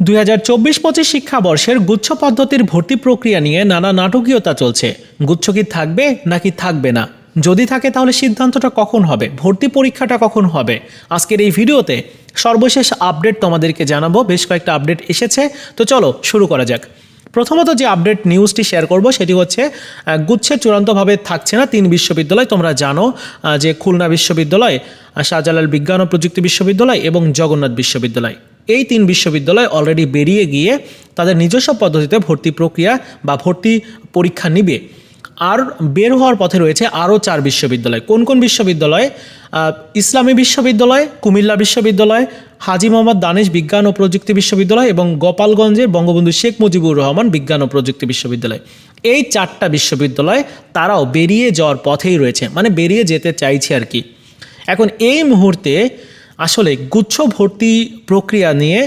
দুই হাজার চব্বিশ পঁচিশ শিক্ষাবর্ষের গুচ্ছ পদ্ধতির ভর্তি প্রক্রিয়া নিয়ে নানা নাটকীয়তা চলছে। গুচ্ছ কি থাকবে নাকি থাকবে না? যদি থাকে তাহলে সিদ্ধান্তটা কখন হবে? ভর্তি পরীক্ষাটা কখন হবে? আজকের এই ভিডিওতে সর্বশেষ আপডেট তোমাদেরকে জানাব। বেশ কয়েকটা আপডেট এসেছে। তো চলো শুরু করা যাক। প্রথমত যে আপডেট নিউজটি শেয়ার করব সেটি হচ্ছে আহ, গুচ্ছের চূড়ান্তভাবে থাকছে না তিন বিশ্ববিদ্যালয়। তোমরা জানো যে খুলনা বিশ্ববিদ্যালয় শাহজালাল বিজ্ঞান ও প্রযুক্তি বিশ্ববিদ্যালয় এবং জগন্নাথ বিশ্ববিদ্যালয়। এই তিন বিশ্ববিদ্যালয় অলরেডি বেরিয়ে গিয়ে তাদের নিজস্ব পদ্ধতিতে ভর্তি প্রক্রিয়া বা ভর্তি পরীক্ষা নিবে। আর বের হওয়ার পথে রয়েছে আরও চার বিশ্ববিদ্যালয়। কোন কোন বিশ্ববিদ্যালয়? ইসলামী বিশ্ববিদ্যালয়, কুমিল্লা বিশ্ববিদ্যালয়, হাজি মোহাম্মদ দানেশ বিজ্ঞান ও প্রযুক্তি বিশ্ববিদ্যালয় এবং গোপালগঞ্জের বঙ্গবন্ধু শেখ মুজিবুর রহমান বিজ্ঞান ও প্রযুক্তি বিশ্ববিদ্যালয়। এই চারটা বিশ্ববিদ্যালয় তারাও বেরিয়ে যাওয়ার পথেই রয়েছে মানে বেরিয়ে যেতে চাইছে আর কি। এখন এই মুহূর্তে আসলে গুচ্ছ ভর্তি প্রক্রিয়া নিয়ে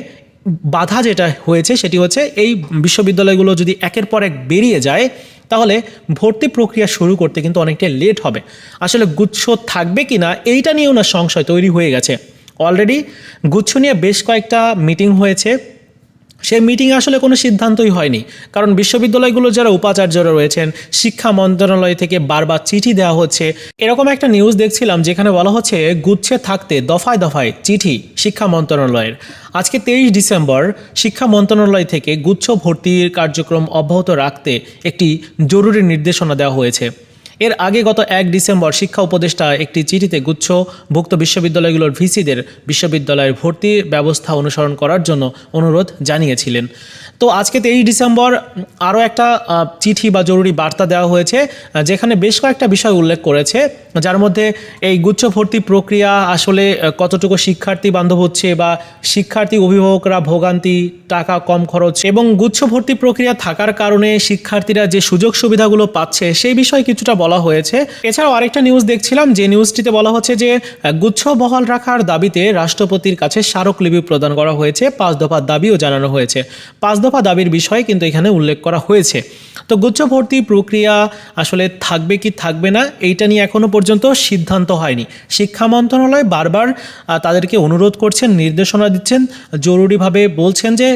বাধা যেটা হয়েছে সেটি হচ্ছে এই বিশ্ববিদ্যালয়গুলো যদি একের পর এক বেরিয়ে যায়, তাহলে ভর্তি প্রক্রিয়া শুরু করতে কিন্তু অনেকটাই লেট হবে। আসলে গুচ্ছ থাকবে কি না এইটা নিয়েও না সংশয় তৈরি হয়ে গেছে। অলরেডি গুচ্ছ নিয়ে বেশ কয়েকটা মিটিং হয়েছে। সেই মিটিং আসলে কোনো সিদ্ধান্তই হয়নি। কারণ বিশ্ববিদ্যালয়গুলো যারা উপাচার্যরা রয়েছেন, শিক্ষা মন্ত্রণালয় থেকে বারবার চিঠি দেওয়া হচ্ছে। এরকম একটা নিউজ দেখছিলাম যেখানে বলা হচ্ছে, গুচ্ছে থাকতে দফায় দফায় চিঠি শিক্ষা মন্ত্রণালয়ের। আজকে তেইশ ডিসেম্বর, শিক্ষা মন্ত্রণালয় থেকে গুচ্ছ ভর্তির কার্যক্রম অব্যাহত রাখতে একটি জরুরি নির্দেশনা দেওয়া হয়েছে। এর আগে গত এক ডিসেম্বর শিক্ষা উপদেষ্টা একটি চিঠিতে গুচ্ছভুক্ত বিশ্ববিদ্যালয়গুলোর ভিসিদের বিশ্ববিদ্যালয়ের ভর্তি ব্যবস্থা অনুসরণ করার জন্য অনুরোধ জানিয়েছিলেন। তো আজকে তেইশ ডিসেম্বর আরও একটা চিঠি বা জরুরি বার্তা দেওয়া হয়েছে, যেখানে বেশ কয়েকটা বিষয় উল্লেখ করেছে, যার মধ্যে এই গুচ্ছ ভর্তি প্রক্রিয়া আসলে কতটুকু শিক্ষার্থী বান্ধব হচ্ছে বা শিক্ষার্থী অভিভাবকরা ভোগান্তি, টাকা কম খরচ এবং গুচ্ছ ভর্তি প্রক্রিয়া থাকার কারণে শিক্ষার্থীরা যে সুযোগ সুবিধাগুলো পাচ্ছে, সেই বিষয়ে কিছুটা হয়েছে। এছাড়াও আরেকটা নিউজ দেখছিলাম, যে নিউজটিতে বলা হচ্ছে যে, গুচ্ছ বহাল রাখার দাবিতে রাষ্ট্রপতির কাছে স্মারকলিপি প্রদান করা হয়েছে, পাঁচ দফা দাবিও জানানো হয়েছে। পাঁচ দফা দাবির বিষয়ে কিন্তু এখানে উল্লেখ করা হয়েছে। তো গুচ্ছ ভর্তি প্রক্রিয়া আসলে থাকবে কি থাকবে না, এইটা নিয়ে এখনও পর্যন্ত সিদ্ধান্ত হয়নি। শিক্ষা মন্ত্রণালয় বারবার তাদেরকে অনুরোধ করছেন, নির্দেশনা দিচ্ছেন, জরুরিভাবে বলছেন যে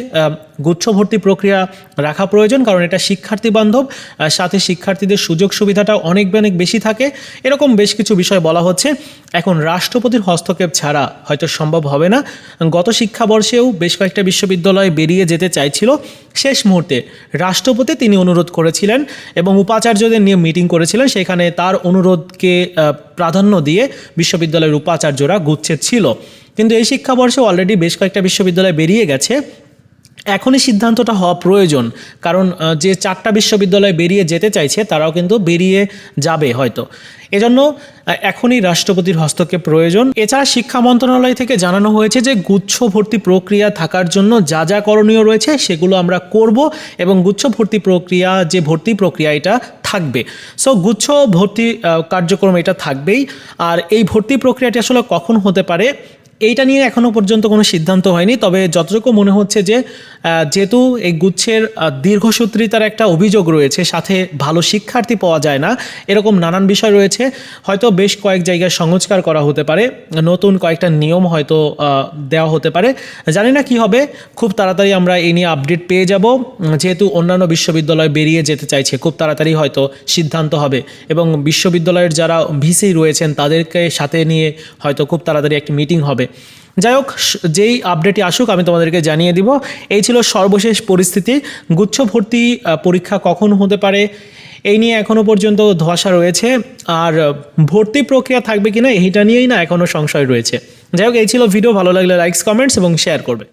গুচ্ছ ভর্তি প্রক্রিয়া রাখা প্রয়োজন, কারণ এটা শিক্ষার্থী বান্ধব সাথে শিক্ষার্থীদের সুযোগ সুবিধাটা অনেক অনেক বেশি থাকে। এরকম বেশ কিছু বিষয় বলা হচ্ছে, এখন রাষ্ট্রপতির হস্তক্ষেপ ছাড়া হয়তো সম্ভব হবে না। গত শিক্ষাবর্ষেও বেশ কয়েকটা বিশ্ববিদ্যালয় বেরিয়ে যেতে চাইছিল। শেষ মুহূর্তে রাষ্ট্রপতি তিনি অনুরোধ করেছিলেন এবং উপাচার্যদের নিয়ে মিটিং করেছিলেন, সেখানে তার অনুরোধকে প্রাধান্য দিয়ে বিশ্ববিদ্যালয়ের উপাচার্যরা গুচ্ছে ছিল। কিন্তু এই শিক্ষাবর্ষে অলরেডি বেশ কয়েকটা বিশ্ববিদ্যালয় বেরিয়ে গেছে। এখনই সিদ্ধান্তটা হওয়া প্রয়োজন। কারণ যে চারটা বিশ্ববিদ্যালয় বেরিয়ে যেতে চাইছে, তারাও কিন্তু বেরিয়ে যাবে হয়তো। এজন্য এখনই রাষ্ট্রপতির হস্তক্ষেপ প্রয়োজন। এছাড়া শিক্ষা মন্ত্রণালয় থেকে জানানো হয়েছে যে, গুচ্ছ ভর্তি প্রক্রিয়া থাকার জন্য যা যা করণীয় রয়েছে, সেগুলো আমরা করব এবং গুচ্ছ ভর্তি প্রক্রিয়া, যে ভর্তি প্রক্রিয়া, এটা থাকবে। সো গুচ্ছ ভর্তি কার্যক্রম এটা থাকবেই। আর এই ভর্তি প্রক্রিয়াটি আসলে কখন হতে পারে এইটা নিয়ে এখনও পর্যন্ত কোনো সিদ্ধান্ত হয়নি, তবে যতটুকু মনে হচ্ছে যে যেহেতু এই গুচ্ছের দীর্ঘসূত্রিতার একটা অভিযোগ রয়েছে, সাথে ভালো শিক্ষার্থী পাওয়া যায় না, এরকম নানান বিষয় রয়েছে, হয়তো বেশ কয়েক জায়গায় সংস্কার করা হতে পারে, নতুন কয়েকটা নিয়ম হয়তো দেওয়া হতে পারে, জানি না কি হবে, খুব তাড়াতাড়ি আমরা এই নিয়ে আপডেট পেয়ে যাব, যেহেতু অন্যান্য বিশ্ববিদ্যালয় বেরিয়ে যেতে চাইছে, খুব তাড়াতাড়ি হয়তো সিদ্ধান্ত হবে, এবং বিশ্ববিদ্যালয়ের যারা ভিসি রয়েছেন, তাদেরকে সাথে নিয়ে হয়তো খুব তাড়াতাড়ি একটি মিটিং হবে। যাই হোক যেই আপডেটটি আসুক, আমি তোমাদেরকে জানিয়ে দিব। এই ছিল সর্বশেষ পরিস্থিতি। গুচ্ছ ভর্তি পরীক্ষা কখন হতে পারে, এই নিয়ে এখনও পর্যন্ত ধোয়াশা রয়েছে। আর ভর্তি প্রক্রিয়া থাকবে কি না এইটা নিয়েই না এখনও সংশয় রয়েছে। যাই হোক, এই ছিল ভিডিও। ভালো লাগলে লাইকস কমেন্টস এবং শেয়ার করবে।